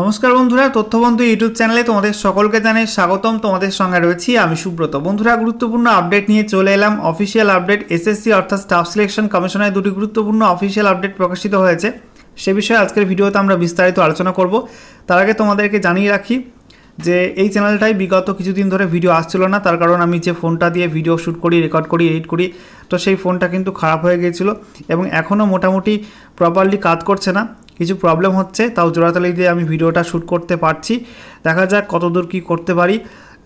নমস্কার বন্ধুরা, তথ্যবন্ধু ইউটিউব চ্যানেলে তোমাদের সকলকে জানাই স্বাগতম। তোমাদের সঙ্গে রয়েছি আমি সুব্রত। বন্ধুরা, গুরুত্বপূর্ণ আপডেট নিয়ে চলে এলাম। অফিসিয়াল আপডেট এসএসসি অর্থাৎ স্টাফ সিলেকশন কমিশনের দুটি গুরুত্বপূর্ণ অফিসিয়াল আপডেট প্রকাশিত হয়েছে। সে বিষয়ে আজকের ভিডিওতে আমরা বিস্তারিত আলোচনা করব। তার আগে তোমাদেরকে জানিয়ে রাখি যে এই চ্যানেলটাই বিগত কিছুদিন ধরে ভিডিও আসছিল না। তার কারণ আমি যে ফোনটা দিয়ে ভিডিও শ্যুট করি রেকর্ড করি এডিট করি, তো সেই ফোনটা কিন্তু খারাপ হয়ে গিয়েছিল এবং এখনও মোটামুটি প্রপারলি কাজ করছে না। কিছু প্রবলেম হচ্ছে, তাও জোড়াতালি দিয়ে আমি ভিডিওটা শ্যুট করতে পারছি। দেখা যাক কতদূর কী করতে পারি।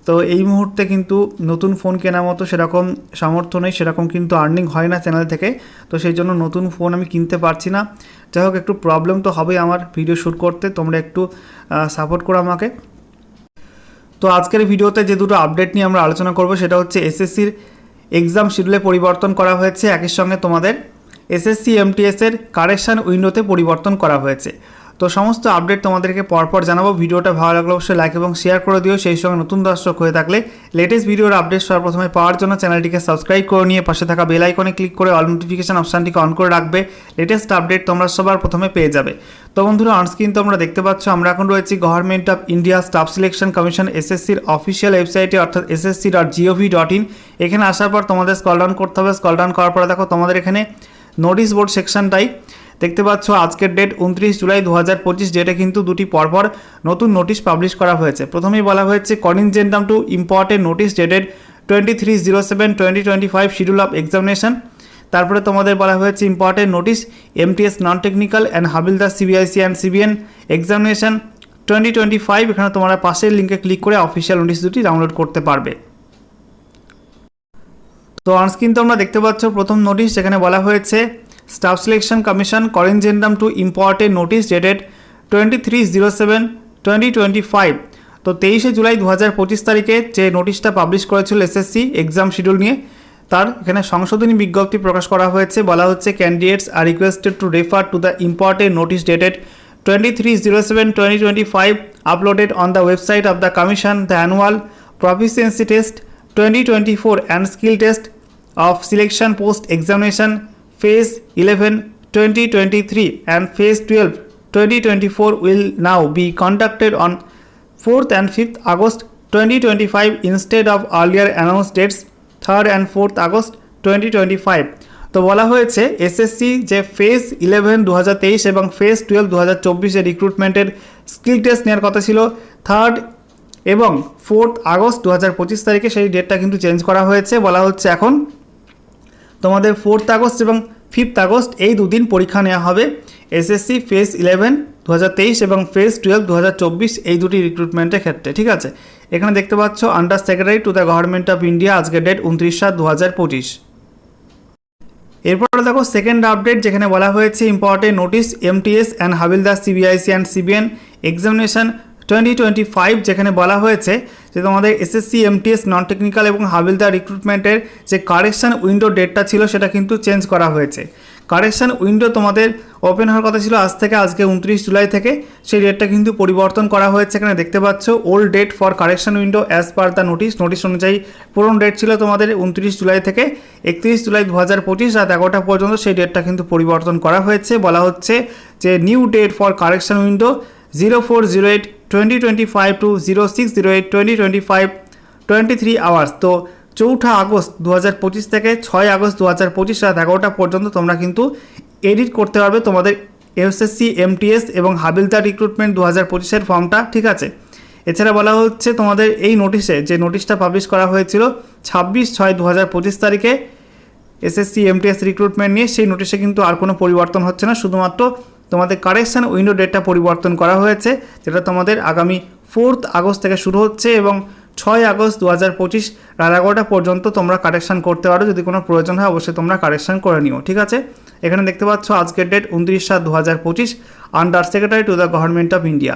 তো এই মুহূর্তে কিন্তু নতুন ফোন কেনার মতো সেরকম সামর্থ্য নেই, সেরকম কিন্তু আর্নিং হয় না চ্যানেল থেকে। তো সেই জন্য নতুন ফোন আমি কিনতে পারছি না। যাই হোক, একটু প্রবলেম তো হবেই আমার ভিডিও শ্যুট করতে, তোমরা একটু সাপোর্ট করো আমাকে। তো আজকের ভিডিওতে যে দুটো আপডেট নিয়ে আমরা আলোচনা করব, সেটা হচ্ছে এসএসসির এক্সাম শিডিউলে পরিবর্তন করা হয়েছে। একই সঙ্গে তোমাদের এসএসসি এমটিএসের কারেকশান উইন্ডোতে পরিবর্তন করা হয়েছে। তো সমস্ত আপডেট তোমাদেরকে পরপর জানাব। ভিডিওটা ভালো লাগলে অবশ্যই লাইক এবং শেয়ার করে দিও। সেই সঙ্গে নতুন দর্শক হয়ে থাকলে লেটেস্ট ভিডিওর আপডেট সবার প্রথমে পাওয়ার জন্য চ্যানেলটিকে সাবস্ক্রাইব করে নিয়ে পাশে থাকা বেল আইকনে ক্লিক করে অল নোটিফিকেশন অপশানটিকে অন করে রাখবে। লেটেস্ট আপডেট তোমরা সবার প্রথমে পেয়ে যাবে। তো বন্ধুরা অনস্ক্রিন তোমরা দেখতে পাচ্ছ, আমরা এখন রয়েছি government of India staff selection commission এসএসসির অফিসিয়াল ওয়েবসাইটে অর্থাৎ SSC dot GOV dot in এখানে আসার পর তোমাদের স্কল ডাউন করতে হবে। স্কল ডাউন করার পরে দেখো তোমাদের এখানে নোটিশ বোর্ড সেকশনটাই দেখতে পাচ্ছ, আজকের ডেট উনত্রিশ জুলাই দু হাজার পঁচিশ ডেটে কিন্তু দুটি পরপর নতুন নোটিশ পাবলিশ করা হয়েছে। প্রথমেই বলা হয়েছে corrigendum two important notice dated twenty three zero seven twenty twenty five schedule of examination তারপরে তোমাদের বলা হয়েছে important notice MTS non technical and Havildar CBIC and CBN examination twenty twenty five এখানে তোমরা পাশের লিঙ্কে ক্লিক করে অফিসিয়াল নোটিশ দুটি ডাউনলোড করতে পারবে। তো অনস্ক্রিন তোমরা দেখতে পাচ্ছ, প্রথম নোটিশ যেখানে বলা হয়েছে staff selection commission corrigendum two important notice dated twenty three zero seven twenty twenty five তো তেইশে জুলাই দু হাজার পঁচিশ তারিখে যে নোটিশটা পাবলিশ করেছিল এসএসসি এক্সাম শিডিউল নিয়ে, তার এখানে সংশোধনী বিজ্ঞপ্তি প্রকাশ করা হয়েছে। বলা হচ্ছে candidates are requested to refer to the important notice dated twenty three zero seven twenty twenty five uploaded on the website of the commission the annual proficiency test twenty twenty four and skill test of selection post examination phase 11 2023 and phase 12 2024 will now be conducted on 4th and 5th August 2025 instead of earlier announced dates 3rd and 4th August 2025 তো বলা হয়েছে SSC যে phase eleven দু হাজার তেইশ এবং phase twelve দু হাজার চব্বিশে রিক্রুটমেন্টের স্কিল টেস্ট নেওয়ার কথা ছিল থার্ড এবং ফোর্থ আগস্ট দু হাজার পঁচিশ তারিখে সেই ডেটটা কিন্তু চেঞ্জ করা হয়েছে বলা হচ্ছে এখন তোমাদের ফোর্থ আগস্ট এবং ফিফথ আগস্ট এই দুদিন পরীক্ষা নেওয়া হবে। এসএসসি ফেজ ইলেভেন দু হাজার তেইশ এবং ফেজ টুয়েলভ দু হাজার চব্বিশ এই দুটি রিক্রুটমেন্টের ক্ষেত্রে, ঠিক আছে? এখানে দেখতে পাচ্ছ under secretary to the government of India আজকের ডেট উনত্রিশ সাত দু এরপরে দেখো সেকেন্ড আপডেট যেখানে বলা হয়েছে important notice MTS and Havildar CBIC and CBN examination twenty twenty five যেখানে বলা হয়েছে যে তোমাদের এসএসসি এমটিএস নন টেকনিক্যাল এবং হাবিলদার রিক্রুটমেন্টের যে কারেকশান উইন্ডো ডেটটা ছিল সেটা কিন্তু চেঞ্জ করা হয়েছে। কারেকশান উইন্ডো তোমাদের ওপেন হওয়ার কথা ছিল আজ থেকে আজকে উনত্রিশ জুলাই থেকে। সেই ডেটটা কিন্তু পরিবর্তন করা হয়েছে এখানে দেখতে পাচ্ছ। Old date for correction window as per the notice notice অনুযায়ী পুরনো ডেট ছিল তোমাদের উনত্রিশ জুলাই থেকে একত্রিশ জুলাই দু হাজার পঁচিশ রাত এগারোটা পর্যন্ত সেই ডেটটা কিন্তু পরিবর্তন করা হয়েছে। বলা হচ্ছে যে new date for correction window zero four zero eight twenty twenty five to zero six zero eight twenty twenty five twenty three hours তো চৌঠা আগস্ট দু হাজার পঁচিশ থেকে ছয় আগস্ট দু হাজার পঁচিশ রাত এগারোটা পর্যন্ত তোমরা কিন্তু এডিট করতে পারবে তোমাদের এসএসসি এমটিএস এবং হাবিলদার রিক্রুটমেন্ট দু হাজার পঁচিশের ফর্মটা ঠিক আছে? এছাড়া বলা হচ্ছে তোমাদের এই নোটিশে যে নোটিশটা পাবলিশ করা হয়েছিল ছাব্বিশ ছয় দু হাজার পঁচিশ তারিখে এসএসসি এমটিএস রিক্রুটমেন্ট নিয়ে, সেই নোটিশে কিন্তু আর কোনো পরিবর্তন হচ্ছে না। শুধুমাত্র তোমাদের কারেকশান উইন্ডো ডেটটা পরিবর্তন করা হয়েছে, যেটা তোমাদের আগামী ফোর্থ আগস্ট থেকে শুরু হচ্ছে এবং ছয় আগস্ট দু হাজার পঁচিশ রাত এগারোটা পর্যন্ত তোমরা কারেকশান করতে পারো। যদি কোনো প্রয়োজন হয়, অবশ্যই তোমরা কারেকশান করে নিও, ঠিক আছে? এখানে দেখতে পাচ্ছ আজকের ডেট উনত্রিশ সাত দু হাজার পঁচিশ under secretary to the government of India